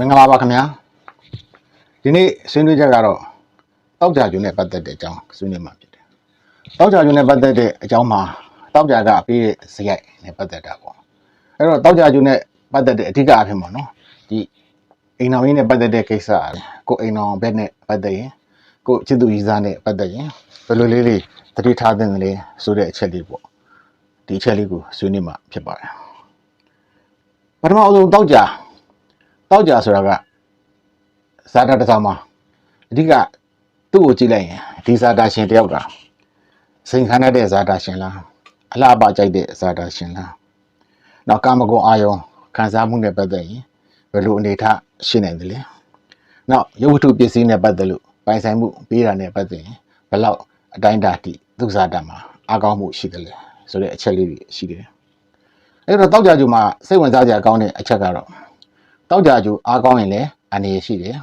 မင်္ဂလာပါခင်ဗျာဒီနေ့ဆွေးနွေးချက်ကတော့တောက်ကြကျွန်းနဲ့ပတ်သက်တဲ့အကြောင်းဆွေးနွေးမှာဖြစ်တယ်တောက်ကြကျွန်းနဲ့ပတ်သက်တဲ့အကြောင်းမှာတောက်ကြကအပေးတဲ့ဇယိုက်နဲ့ပတ်သက်တာပေါ့အဲ့တော့တောက်ကြကျွန်းနဲ့ပတ်သက်တဲ့အဓိကအဖြစ်ပေါ့နော်ဒီအိမ်တော်ကြီးနဲ့ပတ်သက်တဲ့ကိစ္စအားကိုအိမ်တော်ဘက်နဲ့ပတ်သက်ရင်ကိုချစ်သူကြီးစားနဲ့ပတ်သက်ရင်ဘယ်လိုလေးလေးသတိထားသင့်တယ်လဲဆိုတဲ့အချက်လေးပေါ့ဒီအချက်လေးကိုဆွေးနွေးမှာဖြစ်ပါတယ်ပထမအဆုံးတောက်ကြ တောက်ကြဆိုတာကဇာတာတစ်စောင်းမှာအဓိကသူ့ကိုကြည့်လိုက်ရင်ဒီဇာတာရှင်တယောက်ကစိန်ခံရတဲ့ဇာတာရှင်လားအလှပကြိုက်တဲ့ဇာတာရှင်လားနောက်ကာမဂုဏ်အာယုံခံစားမှုနဲ့ပတ်သက်ရင်ဘယ်လိုအနေထားရှိနိုင်သလဲနောက်ရုပ်ဝတ္ထုပစ္စည်းနဲ့ပတ်သက်လို့ပိုင်ဆိုင်မှုပေးတာနဲ့ပတ်သက်ရင်ဘယ်လောက်အတိုင်းအတာတိသူဇာတာမှာအကောင်းမှုရှိတယ်လဲဆိုတဲ့အချက်လေးတွေရှိတယ်အဲ့တော့တောက်ကြကျူမှာစိတ်ဝင်စားကြအကောင်းတဲ့အချက်ကတော့ တောက်ကြကျူအားကောင်းရင်လည်းအနေရရှိတယ်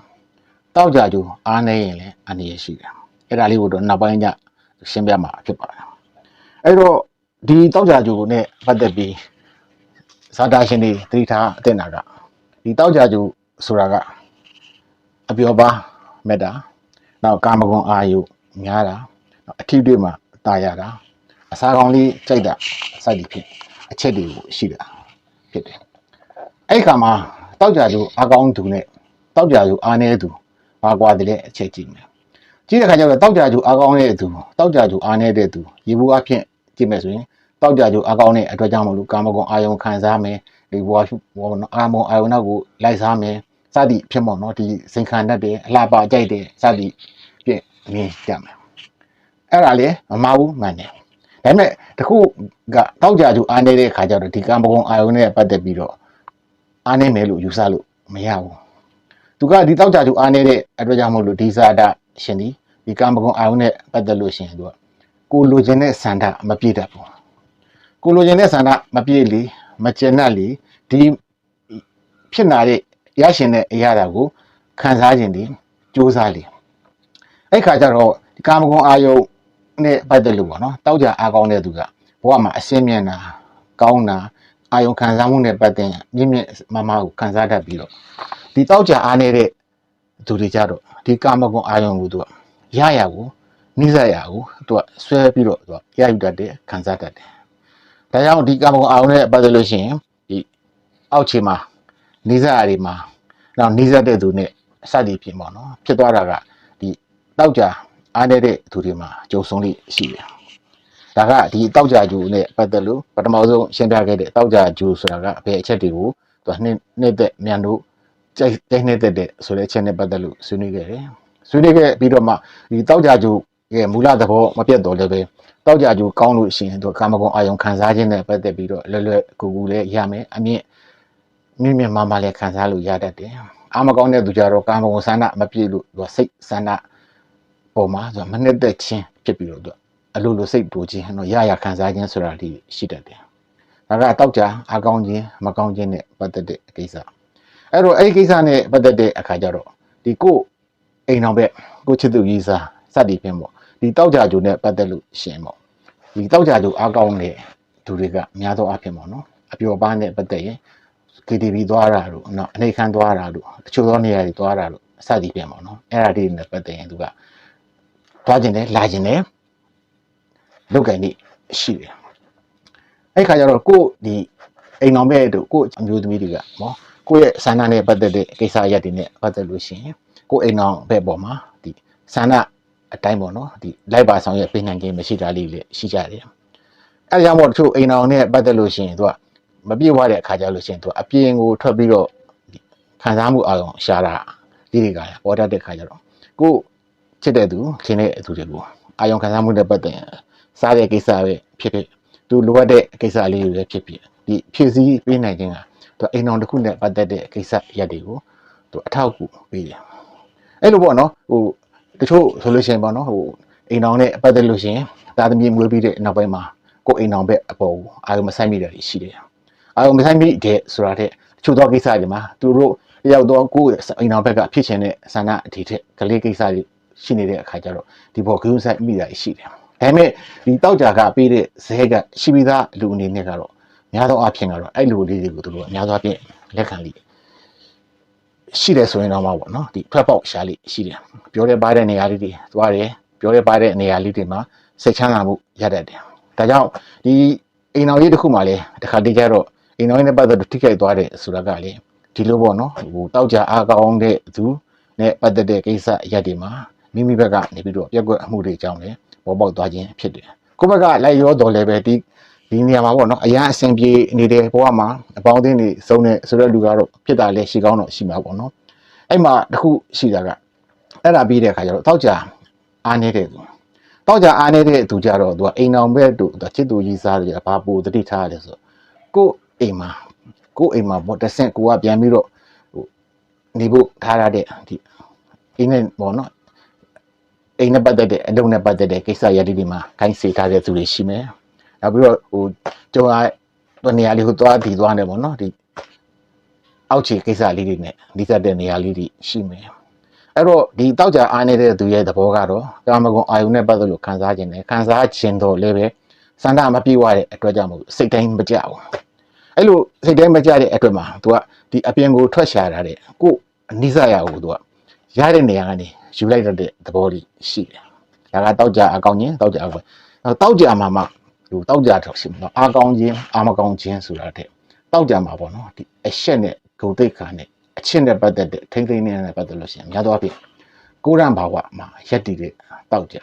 တောက်ကြကြူအားနေရင်လည်းအနေရရှိတယ်အဲ့ဒါလေးကိုတော့နောက်ပိုင်းကျရှင်းပြမှာဖြစ်ပါတယ်အဲ့တော့ဒီတောက်ကြကြူနဲ့ပတ်သက်ပြီးဇာတာရှင်တွေသတိထားအတင်တာကဒီတောက်ကြကြူဆိုတာကအပျော်ပါမေတ္တာနောက်ကာမဂုဏ်အာယုများတာနောက်အထီးတွေမှာတာရတာအစာကောင်းလေးကြိုက်တာစိုက်ဒီဖြစ်အချက်တွေကိုရှိတာဖြစ်တယ်အဲ့ခါမှာ တောက်ကြကြူအကောင်းသူနဲ့တောက်ကြကြူအားနေသူဘာကွာတယ်လဲအချက်ကြည့်မယ်ကြည့်တဲ့ခါကျတော့တောက်ကြကြူအားကောင်းတဲ့သူတောက်ကြကြူအားနေတဲ့သူရေဘူးအဖြစ်ကြည့်မယ်ဆိုရင်တောက်ကြကြူအားကောင်းတဲ့အတွက်ကြောင့်မလို့ကာမဂုဏ်အာယုံခံစားမယ်ဒီဘဝဘောနော်အာမုံအာယုံနောက်ကိုလိုက်စားမယ်စသည်ဖြစ်မော်နော်ဒီစိန်ခံတတ်တယ်အလှပကြိုက်တယ်စသည်ပြည့်မြင်ကြမယ်အဲ့ဒါလေမမဘူးမှန်တယ်ဒါပေမဲ့တခုကတောက်ကြကြူအားနေတဲ့ခါကျတော့ဒီကာမဂုဏ်အာယုံနဲ့ပတ်သက်ပြီးတော့ အားနေမယ်လို့ယူဆလို့မရဘူးသူကဒီတောက်ကြကျူအားနေတဲ့အတွက်ကြောင့်မို့လို့ဒီဇာတာရှင်ဒီဒီကာမဂုဏ်အာယုန်နဲ့ပတ်သက်လို့ရှင်သူကကိုလိုချင်တဲ့စန္ဒမပြည့်တတ်ဘူးကိုလိုချင်တဲ့စန္ဒမပြည့်လေမကျင်တတ်လေဒီဖြစ်လာတဲ့ရရှင်တဲ့အရာတာကိုခံစားခြင်းဒီစူးစားလေအဲ့ခါကျတော့ဒီကာမဂုဏ်အာယုန်နဲ့ပတ်သက်လို့ပေါ့နော်တောက်ကြအားကောင်းတဲ့သူကဘဝမှာအရှင်းမြင်တာကောင်းတာ အာယုန်ခံစားမှုနဲ့ပတ်သက်ရင်မြင့်မြင့်မမကိုခံစားတတ်ပြီးတော့ဒီတောက်ကြအားနေတဲ့သူတွေကြတော့ဒီကာမဂုဏ်အာယုံကိုသူကရရကိုနိစ္စရကိုသူကဆွဲပြီးတော့သူကရယူတတ်တယ်ခံစားတတ်တယ်။ဒါကြောင့်ဒီကာမဂုဏ်အာယုံနဲ့ပတ်သက်လို့ရှိရင်ဒီအောက်ခြေမှာနိစ္စရတွေမှာနောက်နိစ္စတဲ့သူနဲ့စသည်ဖြစ်ပေါ့နော်ဖြစ်သွားတာကဒီတောက်ကြအားနေတဲ့သူတွေမှာကြုံဆုံးလိရှိတယ်။ ဒါကဒီတောက်ကြဂျူနဲ့ပတ်သက်လို့ပထမဆုံးရှင်းပြခဲ့တဲ့တောက်ကြဂျူဆိုတာကဘယ်အချက်တွေကိုသူကနှစ်နှစ်သက်မြန်တို့ကြိုက်ကြိုက်နေတဲ့တဲ့ဆိုတဲ့အချက်နဲ့ပတ်သက်လို့ဆွေးနွေးခဲ့တယ်။ဆွေးနွေးခဲ့ပြီးတော့မှဒီတောက်ကြကျူရဲ့မူလသဘောမပြတ်တော့လည်းပဲတောက်ကြကျူကောင်းလို့ရှိရင်သူကာမဂုဏ်အာယုံခံစားခြင်းနဲ့ပတ်သက်ပြီးတော့လွယ်လွယ်ကူကူလည်းရမယ်အမြင့်မြင့်မြင့်မားမားလည်းခံစားလို့ရတတ်တယ်။အာမကောင်းတဲ့သူကြတော့ကာမဂုဏ်ဆန္ဒမပြည့်လို့သူကစိတ်ဆန္ဒပုံမှာသူကမနှစ်သက်ခြင်းဖြစ်ပြီးတော့သူက အလိုလိုစိတ်တူခြင်းတော့ရရခံစားခြင်းဆိုတာဒီရှိတတ်တယ်။ဒါကတောက်ကြအကောင်းခြင်းမကောင်းခြင်းနဲ့ပတ်သက်တဲ့ကိစ္စ။အဲ့တော့အဲ့ဒီကိစ္စနဲ့ပတ်သက်တဲ့အခါကျတော့ဒီကိုအိမ်အောင်ဘက်ကိုချစ်သူကြီးစားစသည်ဖြင့်ပေါ့ဒီတောက်ကြကြိုနဲ့ပတ်သက်လို့ရှင်ပေါ့ဒီတောက်ကြကြိုအားကောင်းတဲ့သူတွေကအများသောအားဖြင့်ပေါ့နော်အပျော်ပါးနဲ့ပတ်သက်ရင် KTV သွားတာတို့နော်အနေခံသွားတာတို့တချို့သောနေရာတွေသွားတာတို့စသည်ဖြင့်ပေါ့နော်အဲ့ဒါတွေနဲ့ပတ်သက်ရင်သူကသွားခြင်းနဲ့လာခြင်းနဲ့ လုတ်ကန်နေရှိတယ်အဲ့ခါကျတော့ကိုဒီအိမ်အောင်ဘက်တို့ကိုအမျိုးသမီးတွေကနော်ကိုယ့်ရဲ့ဆန္ဒနဲ့ပတ်သက်တဲ့ကိစ္စရပ်တွေနဲ့ပတ်သက်လို့ရှိရင်ကိုယ့်အိမ်အောင်ဘက်ပေါ်မှာဒီဆန္ဒအတိုင်းပေါ့နော်ဒီလိုက်ပါဆောင်ရဲ့ပြင်နိုင်ခြင်းမရှိတာလေးတွေရှိကြတယ်။အဲဒါကြောင့်မို့တချို့အိမ်အောင်နဲ့ပတ်သက်လို့ရှိရင်သူကမပြည့်ဝတဲ့အခါကျလို့ရှိရင်သူကအပြင်ကိုထွက်ပြီးတော့ဒီခံစားမှုအောင်ရှာတာဒီတွေကပေါ်တတ်တဲ့အခါကျတော့ကိုယ့်ချစ်တဲ့သူခင်တဲ့သူတွေကိုအာယုံခံစားမှုနဲ့ပတ်သက်ရင် စားတဲ့ကိစ္စပဲဖြစ်ဖြစ်သူလိုအပ်တဲ့ကိစ္စလေးတွေပဲဖြစ်ဖြစ်ဒီဖြည့်ဆည်းပေးနိုင်ခြင်းကသူအိမ်တော်တစ်ခုနဲ့ပတ်သက်တဲ့ကိစ္စရက်တွေကိုသူအထောက်အကူပေးတယ်အဲ့လိုပေါ့နော်ဟိုတချို့ဆိုလို့ရှိရင်ပေါ့နော်ဟိုအိမ်တော်နဲ့ပတ်သက်လို့ရှိရင်သာသမီမွေးပြီးတဲ့နောက်ပိုင်းမှာကိုယ်အိမ်တော်ဘက်အပေါ်ကိုအာရုံမဆိုင်မိတာရှိတယ်အာရုံမဆိုင်မိတဲ့ဆိုတာတဲ့တချို့သောကိစ္စတွေမှာသူတို့တယောက်တော့ကိုယ်အိမ်တော်ဘက်ကဖြစ်ချင်တဲ့ဆန္ဒအထီးထက်ကလေးကိစ္စတွေရှိနေတဲ့အခါကျတော့ဒီဘောဂရုစိုက်မိတာရှိတယ် ဒါပေမဲ့ဒီတောက်ကြကပေးတဲ့ဇဲကရှိပြီးသားလူအနေနဲ့ကတော့များသောအားဖြင့်ကတော့အဲ့လိုလေးတွေကိုသူတို့အများသောအားဖြင့်လက်ခံလိရှိတယ်ဆိုရင်တော့မှပေါ့နော်ဒီထွက်ပေါက်ရှာလေးရှိတယ်ပြောတဲ့ပါတဲ့နေရာလေးတွေသွားတယ်ပြောတဲ့ပါတဲ့နေရာလေးတွေမှာစိတ်ချမ်းသာမှုရတတ်တယ်ဒါကြောင့်ဒီအိမ်တော်ကြီးတစ်ခုမှလည်းတစ်ခါတည်းကျတော့အိမ်တော်ကြီးနဲ့ပတ်သက်လို့ထိခိုက်သွားတယ်ဆိုတာကလေဒီလိုပေါ့နော်ဟိုတောက်ကြအားကောင်းတဲ့သူနဲ့ပတ်သက်တဲ့ကိစ္စအရက်တွေမှာမိမိဘက်ကနေပြီးတော့ပြက်ကွက်အမှုတွေအကြောင်းလည်း ပေါ်ပေါက်သွားခြင်းဖြစ်တယ်ကိုယ့်ဘက်ကလိုက်ရောတော်လည်းပဲဒီဒီနေရာမှာပေါ့နော်အရာအဆင်ပြေနေတဲ့ဘဝမှာအပေါင်းအသင်းတွေစုံနေဆိုတဲ့လူကတော့ဖြစ်တာလည်းရှိကောင်းတော့ရှိမှာပေါ့နော်အဲ့မှာတစ်ခုရှိတာကအဲ့ဒါပြီးတဲ့အခါကျတော့တောက်ကြအားနေတဲ့သူတောက်ကြအားနေတဲ့သူကြတော့သူကအိမ်အောင်ဘက်တို့ချစ်သူကြီးစားတယ်ဘာပူတတိထားရတယ်ဆိုကို့အိမ်မှာကို့အိမ်မှာပေါ့တစ်ဆင့်ကိုကပြန်ပြီးတော့ဟိုနေဖို့ထားရတဲ့ဒီအိမ်နဲ့ပေါ့နော် အိမ်နဲ့ပတ်သက်တဲ့အလုပ်နဲ့ပတ်သက်တဲ့ကိစ္စရပ်တွေမှာခိုင်းစေထားတဲ့သူတွေရှိမယ်။နောက်ပြီးတော့ဟိုကျုံအားတနေရာလေးကိုသွားတည်သွားနေပေါ့နော်ဒီအောက်ခြေကိစ္စလေးတွေနဲ့ဒီသက်တဲ့နေရာလေးတွေရှိမယ်။အဲ့တော့ဒီတောက်ကြအားနေတဲ့သူရဲ့သဘောကတော့ကာမဂုဏ်အာယုန်နဲ့ပတ်သက်လို့ခံစားခြင်းနဲ့ခံစားခြင်းတော့လည်းပဲစန္ဒမပြေဝတဲ့အတွက်ကြောင့်မို့စိတ်တိုင်းမကြဘူး။အဲ့လိုစိတ်တိုင်းမကြတဲ့အတွက်မှာ तू ကဒီအပြင်ကိုထွက်ရှာတာတဲ့ကို့အနိစ္စရာကို तू က ရတဲ့နေရာကနေယူလိုက်တတ်တဲ့သဘောလေးရှိတယ်။ဒါကတောက်ကြအကောင်းခြင်းတောက်ကြအကောင်း။တောက်ကြမှာမှလူတောက်ကြတော့ရှိမှာနော်အာကောင်းခြင်းအာမကောင်းခြင်းဆိုတာတဲ့တောက်ကြမှာပေါ့နော်ဒီအရှက်နဲ့ဂုံတိတ်ခါနဲ့အချင်းနဲ့ပတ်သက်တဲ့ထိမ့်သိမ့်နဲ့ပတ်သက်လို့ရှိရင်များသောအားဖြင့်ကိုရံဘာဝမှာရက်တည်တဲ့တောက်ကြ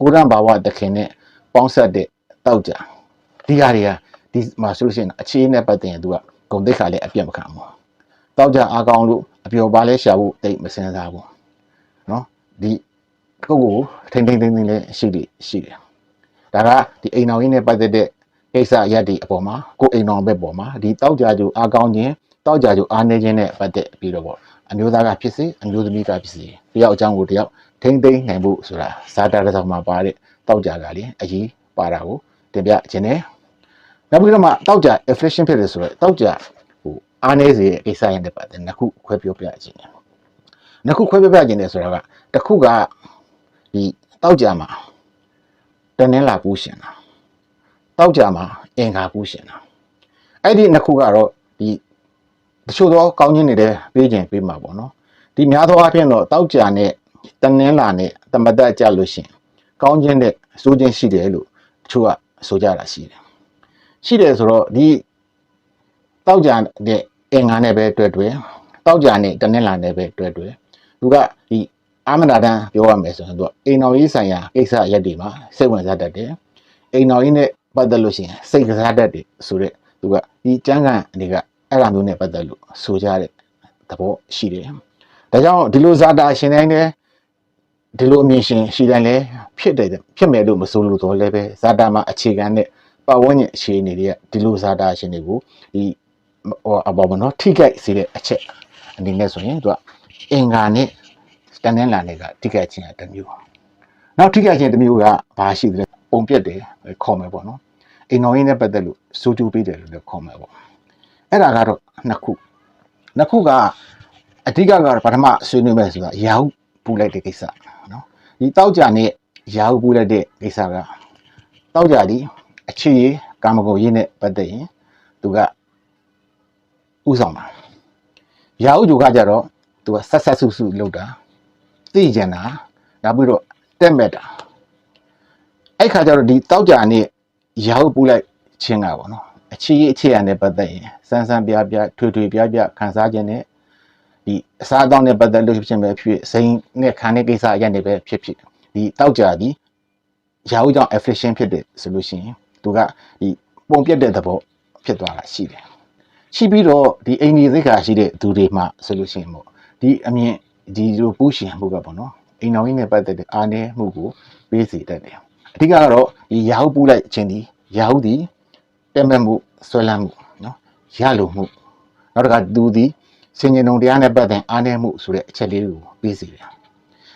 ကိုရံဘာဝတခင်နဲ့ပေါင်းဆက်တဲ့တောက်ကြဒီဟာတွေကဒီမှာဆိုလို့ရှိရင်အခြေနဲ့ပတ်သက်ရင်သူကဂုံတိတ်ခါလည်းအပြတ်မခံဘူး တောက်ကြအာကောင်းလို့အပျော်ပါလဲရှာဖို့တိတ်မစင်စားဘူးနော်ဒီကိုယ့်ကိုထိမ့်သိမ့်သိမ့်သိမ့်လည်းရှိတယ်ရှိတယ်ဒါကဒီအိမ်တော်ကြီးနဲ့ပတ်သက်တဲ့ကိစ္စရက်ဒီအပေါ်မှာကိုယ်အိမ်တော်ဘက်ပေါ်မှာဒီတောက်ကြကြအာကောင်းခြင်းတောက်ကြကြအားနေခြင်းနဲ့ပတ်သက်ပြီးတော့ပေါ့အမျိုးသားကဖြစ်စေအမျိုးသမီးကဖြစ်စေတယောက်အကြောင်းကိုတယောက်ထိမ့်သိမ့်နိုင်ဖို့ဆိုတာဇာတာတစ်စောင်မှာပါတဲ့တောက်ကြကလေအရေးပါတာကိုတင်ပြခြင်းနဲ့နောက်ပြီးတော့မှတောက်ကြ inflation ဖြစ်တယ်ဆိုတော့တောက်ကြဟို အားနေစေကိစ္စရင်တပတ်တဲ့နှစ်ခုခွဲပြောပြခြင်းနဲ့နှစ်ခုခွဲပြောပြခြင်းနဲ့ဆိုတာကတစ်ခုကဒီတောက်ကြမှာတနင်္လာပူးရှင်တာတောက်ကြမှာအင်္ဂါပူးရှင်တာအဲ့ဒီနှစ်ခုကတော့ဒီတချို့သောကောင်းခြင်းတွေလည်းပေးခြင်းပေးမှာပေါ့နော်ဒီများသောအားဖြင့်တော့တောက်ကြနဲ့တနင်္လာနဲ့တမတက်ကြလို့ရှရင်ကောင်းခြင်းနဲ့စိုးခြင်းရှိတယ်လို့တချို့ကဆိုကြတာရှိတယ်ရှိတယ်ဆိုတော့ဒီတောက်ကြတဲ့ အင်္ဂါနဲ့ပဲတွေ့တွေ့တောက်ကြနဲ့တနင်္လာနဲ့ပဲတွေ့တွေ့သူကဒီအာမနာတန်ပြောရမယ်ဆိုရင်သူကအိမ်တော်ကြီးဆိုင်ရာကိစ္စရက်တွေမှာစိတ်ဝင်စားတတ်တယ်အိမ်တော်ကြီးနဲ့ပတ်သက်လို့ရှိရင်စိတ်ကစားတတ်တယ်ဆိုတော့သူကဒီကျမ်းဂန်တွေကအဲ့လိုမျိုးနဲ့ပတ်သက်လို့ဆိုကြတဲ့သဘောရှိတယ်ဒါကြောင့်ဒီလိုဇာတာရှင်တိုင်းလည်းဒီလိုအမြင်ရှင်ရှိတိုင်းလည်းဖြစ်တယ်ဖြစ်မယ်လို့မဆိုလို့တော့လည်းပဲဇာတာမှာအခြေခံတဲ့ပတ်ဝန်းကျင်အခြေအနေတွေကဒီလိုဇာတာရှင်တွေကိုဒီ ဟိုအပေါ်မနော်ထိခိုက်စေတဲ့အချက်အနေနဲ့ဆိုရင်သူကအင်္ဂါနဲ့တန်နှင်းလာနဲ့ကထိခိုက်ခြင်းအတစ်မျိုးနောက်ထိခိုက်ခြင်းတစ်မျိုးကဘာရှိသလဲပုံပြက်တယ်ခေါ်မယ်ပေါ့နော်အိမ်တော်ရင်းနဲ့ပတ်သက်လို့စိုးကျိုးပေးတယ်လို့လည်းခေါ်မယ်ပေါ့အဲ့ဒါကတော့နှစ်ခုနှစ်ခုကအဓိကကတော့ပထမဆွေးနွေးမယ်ဆိုတာရာဟုပူလိုက်တဲ့ကိစ္စနော်ဒီတောက်ကြနဲ့ရာဟုပူလိုက်တဲ့ကိစ္စကတောက်ကြဒီအခြေရကာမဂုဏ်ရင်းနဲ့ပတ်သက်ရင်သူက ဥဆောင်တာရာဟုဂျိုကကြတော့သူကဆက်ဆက်ဆုဆုလောက်တာသိကြတာနောက်ပြီးတော့တက်မဲ့တာအဲ့ခါကျတော့ဒီတောက်ကြနဲ့ရာဟုပူလိုက်ခြင်းကပေါ့နော်အခြေရအခြေရနဲ့ပတ်သက်ရင်စမ်းစမ်းပြပြထွေထွေပြပြခန်းစားခြင်းနဲ့ဒီအစားအသောက်နဲ့ပတ်သက်လို့ဖြစ်ခြင်းပဲဖြစ်စိန်နဲ့ခံတဲ့ကိစ္စရက်နေပဲဖြစ်ဖြစ်ဒီတောက်ကြဒီရာဟုကြောင့် affliction ဖြစ်တယ်ဆိုလို့ရှိရင်သူကဒီပုံပြတ်တဲ့သဘောဖြစ်သွားတာရှိတယ် ရှိပြီးတော့ဒီအိမ်ကြီးသိက္ခာရှိတဲ့သူတွေမှဆိုလို့ရှိရင်ပေါ့ဒီအမြင်ဒီလိုပူးရှင်မှုကပေါ့နော်အိမ်တော်ကြီးနဲ့ပတ်သက်တဲ့အားနည်းမှုကိုပေးစေတတ်တယ်အဓိကကတော့ဒီရာဟုပူးလိုက်ခြင်းဒီရာဟုဒီတက်မဲ့မှုဆွဲလန်းမှုနော်ရလိုမှုနောက်တစ်ခါသူဒီစင်ញင်ုံတရားနဲ့ပတ်သက်အားနည်းမှုဆိုတဲ့အချက်လေးကိုပေးစီတယ်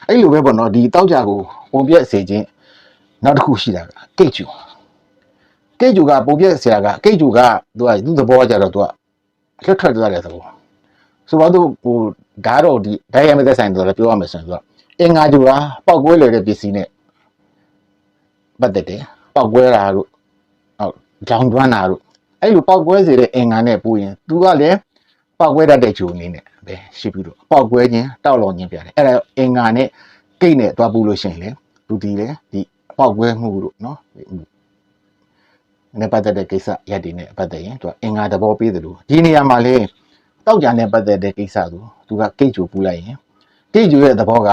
အဲ့လိုပဲပေါ့နော်ဒီတောက်ကြကိုပုံပြက်စေခြင်းနောက်တစ်ခုရှိတာကကိတ်ကျူကိတ်ကျူကပုံပြက်ဆရာကကိတ်ကျူကသူကသူ့သဘောကကြတော့သူက လွတ်ထွက်သွားတဲ့သဘောဆိုတော့သူဟိုဓာတ်တော့ဒီဓာတ်ရမဲ့သက်ဆိုင်တယ်ပြောရမယ်ဆိုရင်သူကအင်္ဂါကျူကပောက်ကွဲလေတဲ့ပစ္စည်းနဲ့ပတ်သက်တယ်ပောက်ကွဲတာတို့ဟုတ်ကြောင်ကျွမ်းတာတို့အဲ့လိုပောက်ကွဲစေတဲ့အင်္ဂါနဲ့ပူရင်သူကလည်းပောက်ကွဲတတ်တဲ့ဂျူအနေနဲ့ပဲရှိပြီးတော့ပောက်ကွဲခြင်းတောက်လောင်ခြင်းပြတယ်အဲ့ဒါအင်္ဂါနဲ့ကိတ်နဲ့တွားပူလို့ရှိရင်လေလူဒီလေဒီပောက်ကွဲမှုလို့နော် နဲ့ပတ်သက်တဲ့ကိစ္စရက်တွေနဲ့ပတ်သက်ရင်သူကအင်္ဂါသဘောပေးတယ်လို့ဒီနေရာမှာလေတောက်ကြနဲ့ပတ်သက်တဲ့ကိစ္စဆိုသူကကိတ်ချိုပူလိုက်ရင်ကိတ်ချိုရဲ့သဘောက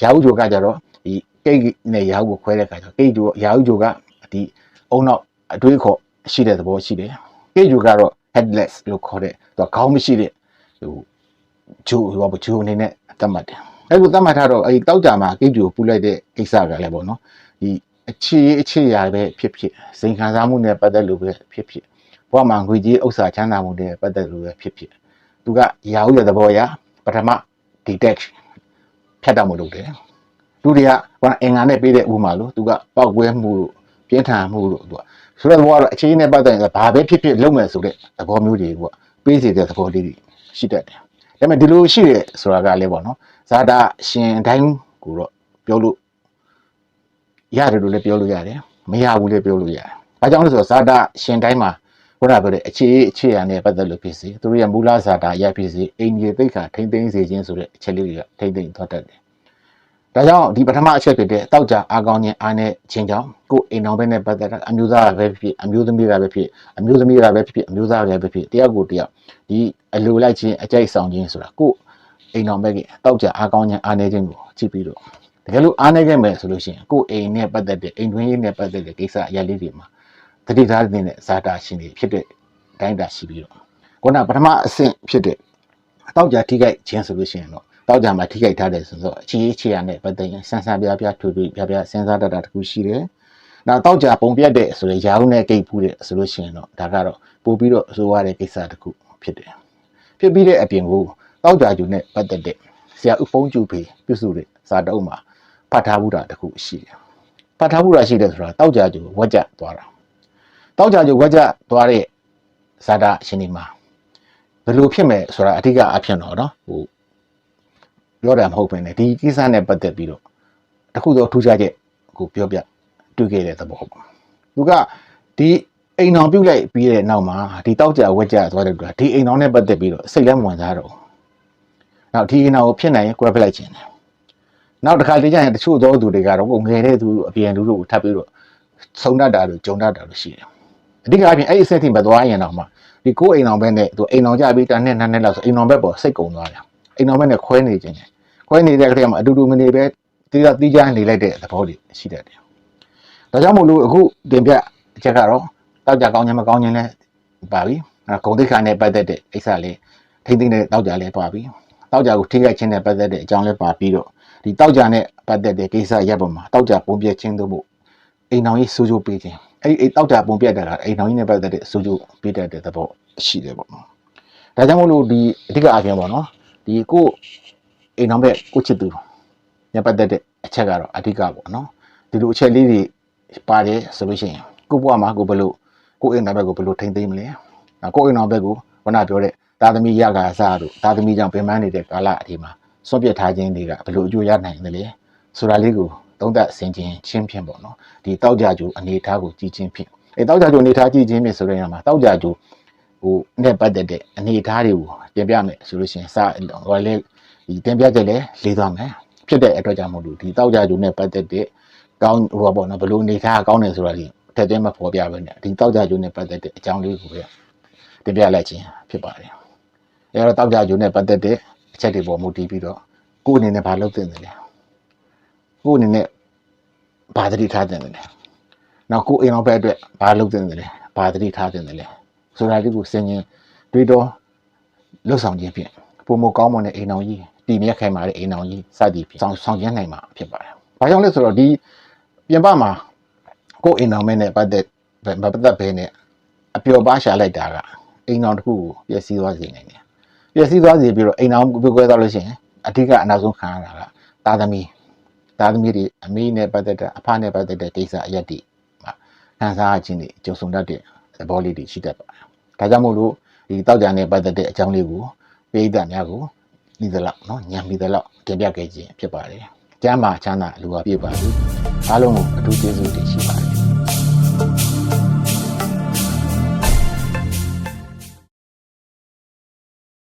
ရာဟုချိုကကြတော့ဒီကိတ်နဲ့ရာဟုကိုခွဲတဲ့အခါကျတော့ကိတ်ချိုရာဟုချိုကဒီအုံနောက်အတွေးခေါ်ရှိတဲ့သဘောရှိတယ်ကိတ်ချိုကတော့ headless လို့ခေါ်တဲ့သူကခေါင်းမရှိတဲ့ဟိုဂျိုဟိုဘာဂျိုအနေနဲ့သတ်မှတ်တယ်အဲ့လိုသတ်မှတ်ထားတော့အဲ့ဒီတောက်ကြမှာကိတ်ချိုပူလိုက်တဲ့ကိစ္စကလည်းပေါ့နော်ဒီ အခြေအခြေရာပဲဖြစ်ဖြစ်စိန်ခံစားမှုနဲ့ပတ်သက်လို့ပဲဖြစ်ဖြစ်ဘဝမှာငွေကြေးဥစ္စာချမ်းသာမှုတွေပတ်သက်လို့ပဲဖြစ်ဖြစ်သူကရာဟုရဲ့သဘောအရပထမ detect ဖြတ်တောက်မှုလုပ်တယ်လူတွေကဘာအင်္ဂါနဲ့ပေးတဲ့ဥပမာလို့သူကပောက်ကွဲမှုလို့ပြင်းထန်မှုလို့သူကဆိုတဲ့ဘောကတော့အခြေအနေနဲ့ပတ်သက်ရင်ဘာပဲဖြစ်ဖြစ်လုပ်မယ်ဆိုတဲ့သဘောမျိုးတွေကပေးစီတဲ့သဘောလေးတွေရှိတတ်တယ်ဒါပေမဲ့ဒီလိုရှိတဲ့ဆိုတာကလည်းပေါ့နော်ဇာတာရှင်တိုင်းကိုတော့ပြောလို့ ရတယ်လို့လည်းပြောလို့ရတယ်မရဘူးလည်းပြောလို့ရတယ်ဘာကြောင့်လဲဆိုတော့ဇာတာရှင်တိုင်းမှာခုနကပြောတဲ့အခြေအခြေအရာနဲ့ပတ်သက်လို့ဖြစ်စီသူတို့ရဲ့မူလဇာတာရဖြစ်စီအိန္ဒိယသိက္ခာထိမ့်သိမ်းစေခြင်းဆိုတဲ့အချက်လေးတွေကထိမ့်သိမ်းသွားတတ်တယ်ဒါကြောင့်ဒီပထမအချက်ဖြစ်တဲ့တောက်ကြအားကောင်းခြင်းအားနဲ့ခြင်းကြောင့်ကိုယ်အိမ်တော်ဘက်နဲ့ပတ်သက်တာအမျိုးသားကပဲဖြစ်ဖြစ်အမျိုးသမီးကပဲဖြစ်အမျိုးသမီးကပဲဖြစ်ဖြစ်အမျိုးသားကပဲဖြစ်တယောက်ကိုတယောက်ဒီအလိုလိုက်ခြင်းအကြိုက်ဆောင်ခြင်းဆိုတာကိုယ်အိမ်တော်ဘက်ကတောက်ကြအားကောင်းခြင်းအားနဲ့ခြင်းကိုကြည့်ပြီးတော့တ ကယ်လို့အားနေခဲ့မယ်ဆိုလို့ရှိရင်ကိုယ်အိမ်နဲ့ပတ်သက်တဲ့အိမ်တွင်းရေးနဲ့ပတ်သက်တဲ့ကိစ္စအရာလေးတွေမှာတတိထားတဲ့ဇာတာရှင်တွေဖြစ်တဲ့တိုင်းတာရှိပြီးတော့ခုနပထမအဆင့်ဖြစ်တဲ့တောက်ကြထိခိုက်ခြင်းဆိုလို့ရှိရင်တော့တောက်ကြမှာထိခိုက်ထားတယ်ဆိုတော့အခြေအခြေရနဲ့ပတ်သက်ရင်ဆန်းဆန်းပြားပြားထူထူပြားပြားစဉ်းစားတတ်တာတခုရှိတယ်။နောက်တောက်ကြပုံပြတ်တဲ့ဆိုရင်ရာဟုနဲ့ကိတ်ဖူးတဲ့ဆိုလို့ရှိရင်တော့ဒါကတော့ပို့ပြီးတော့ဆိုရတဲ့ကိစ္စတခုဖြစ်တယ်။ဖြစ်ပြီးတဲ့အပြင်ကိုတောက်ကြကျူနဲ့ပတ်သက်တဲ့ဆရာဥဖုံးကျူဖေပြုစုတဲ့စာတုံးမှာ ဖတ်ထားမှုတာတခုရှိတယ်။ဖတ်ထားမှုတာရှိတယ်ဆိုတာတောက်ကြကျူဝက်ကြသွားတာ။တောက်ကြကျူဝက်ကြသွားတဲ့ဇာတာရှင်ဒီမှာဘယ်လိုဖြစ်မယ်ဆိုတာအဓိကအဖြစ်တော့နော်ဟိုပြောတာမဟုတ်ဘဲနဲ့ဒီကိစ္စနဲ့ပတ်သက်ပြီးတော့တခုသောထူးခြားချက်ကိုပြောပြတွေ့ခဲ့တဲ့သဘောပေါ့သူကဒီအိမ်တော်ပြုတ်လိုက်ပြီးတဲ့နောက်မှာဒီတောက်ကြဝက်ကြသွားတဲ့သူကဒီအိမ်တော်နဲ့ပတ်သက်ပြီးတော့စိတ်လည်းမဝင်စားတော့နောက်ဒီအိမ်တော်ကိုဖြစ်နိုင်ရင်ကွဲပလိုက်ခြင်းတယ် နောက်တစ်ခါတည်းကျရင်တချို့သောသူတွေကတော့ကိုငယ်တဲ့သူအပြင်လူတို့ကိုထပ်ပြီးတော့ဆုံးတတ်တာလို့ဂျုံတတ်တာလို့ရှိတယ်အဓိကအပြင်အဲ့ဒီအဆင့်ထိမသွားရင်တော့မှဒီကိုယ်အိမ်တော်ဘက်နဲ့သူအိမ်တော်ကြပြီးတန်းနဲ့နန်းနဲ့လောက်ဆိုအိမ်တော်ဘက်ပေါ်စိတ်ကုန်သွားတယ်အိမ်တော်ဘက်နဲ့ခွဲနေခြင်းတယ်ခွဲနေတဲ့ကလေးမှာအတူတူမနေပဲတိကျတိကျနေလိုက်တဲ့သဘောတွေရှိတတ်တယ်ဒါကြောင့်မို့လို့အခုတင်ပြအချက်ကတော့တောက်ကြကောင်းခြင်းမကောင်းခြင်းလဲပါပြီဂုံတိခါနဲ့ပတ်သက်တဲ့အိဆလေးထိမ့်သိမ့်တဲ့တောက်ကြလဲပါပြီတောက်ကြကိုထိခိုက်ခြင်းနဲ့ပတ်သက်တဲ့အကြောင်းလဲပါပြီးတော့ ဒီတောက်ကြနဲ့ပတ်သက်တဲ့ကိစ္စရပ်ပေါ်မှာတောက်ကြပုံပြခြင်းတို့မို့အိမ်တော်ကြီးစိုးစိုးပေးခြင်းအဲ့ဒီတောက်ကြပုံပြတဲ့ကအိမ်တော်ကြီးနဲ့ပတ်သက်တဲ့စိုးစိုးပေးတတ်တဲ့သဘောရှိတယ်ပေါ့နော်ဒါကြောင့်မို့လို့ဒီအဓိကအပြင်ပေါ့နော်ဒီကိုအိမ်တော်ဘက်ကိုချစ်သူညပတ်သက်တဲ့အချက်ကတော့အဓိကပေါ့နော်ဒီလိုအချက်လေးတွေပါတယ်ဆိုလို့ရှိရင်ကိုဘွားမှာကိုဘယ်လိုကိုအိမ်တော်ဘက်ကိုဘယ်လိုထိမ့်သိမ်းမလဲကိုအိမ်တော်ဘက်ကိုခုနပြောတဲ့တာသမီရကာစားတို့တာသမီကြောင့်ပင်ပန်းနေတဲ့ကာလအထိမှာ စွန့်ပစ်ထားခြင်းတွေကဘယ်လိုအကျိုးရနိုင်တယ်လဲဆိုတာလေးကိုသုံးသပ်ဆင်ခြင်ချင်းဖြင့်ပေါ့နော်ဒီတောက်ကြကြူအနေထားကိုကြည်ချင်းဖြင့်အဲတောက်ကြကြူအနေထားကြည်ချင်းဖြင့်ဆိုတဲ့နေရာမှာတောက်ကြကြူဟိုနဲ့ပတ်သက်တဲ့အနေအထားတွေကိုတင်ပြမယ်ဆိုလို့ရှိရင်စဟိုလေဒီတင်ပြချက်လည်းလေးသွားမယ်ဖြစ်တဲ့အတွက်ကြောင့်မို့လို့ဒီတောက်ကြကြုံနဲ့ပတ်သက်တဲ့ကောင်းဟိုပေါ့နော်ဘလို့အနေထားကောင်းတယ်ဆိုတာကြီးထည့်သွင်းမဖော်ပြဘဲနဲ့ဒီတောက်ကြကြုံနဲ့ပတ်သက်တဲ့အကြောင်းလေးကိုပဲတင်ပြလိုက်ခြင်းဖြစ်ပါတယ်အဲတော့တောက်ကြကြုံနဲ့ပတ်သက်တဲ့အ ချက်တွေပေါ်မူတည်ပြီးတော့ကိုယ်အနေနဲ့ဘာလုပ်သင့်တယ်လဲကိုယ်အနေနဲ့ဘာသတိထားသင့်တယ်လဲနောက်ကိုယ်အိမ်အောင်ဘက်အတွက်ဘာလုပ်သင့်တယ်လဲဘာသတိထားသင့်တယ်လဲဆိုတာဒီကိုစဉ်းကျင်တွေးတော့လှုပ်ဆောင်ခြင်းဖြင့်ပုံမကောင်းမွန်တဲ့အိမ်အောင်ကြီးတည်မြဲခိုင်မာတဲ့အိမ်အောင်ကြီးစသည်ဖြင့်ဆောင်ဆောင်ကျဉ်နိုင်မှာဖြစ်ပါတယ်။ဘာကြောင့်လဲဆိုတော့ဒီပြင်ပမှာကိုယ်အိမ်အောင်မဲနဲ့ပတ်သက်မပတ်သက်ဘဲနဲ့အပျော်ပါရှာလိုက်တာကအိမ်အောင်တစ်ခုကိုပျက်စီးသွားစေနိုင်တယ်။ ပျက်စီးသွားစီပြီးတော့အိမ်အောင်ပြုတ်ကွဲသွားလို့ရှိရင်အဓိကအနောက်ဆုံးခံရတာကသာသမီသားသမီးတွေအမေနဲ့ပတ်သက်တဲ့အဖနဲ့ပတ်သက်တဲ့ကိစ္စအရက်တွေမှာခံစားခြင်းတွေကြုံဆုံတတ်တဲ့သဘောလေးတွေရှိတတ်ပါတယ်။ဒါကြောင့်မို့လို့ဒီတောက်ကြံနဲ့ပတ်သက်တဲ့အကြောင်းလေးကိုပိဋကများကိုဒီသလောက်နော်ညံပြီးသလောက်တင်ပြခဲ့ခြင်းဖြစ်ပါတယ်။ကျမ်းမာချမ်းသာအလိုပါပြပါဘူး။အားလုံးကိုအထူးကျေးဇူးတင်ရှိပါတယ်။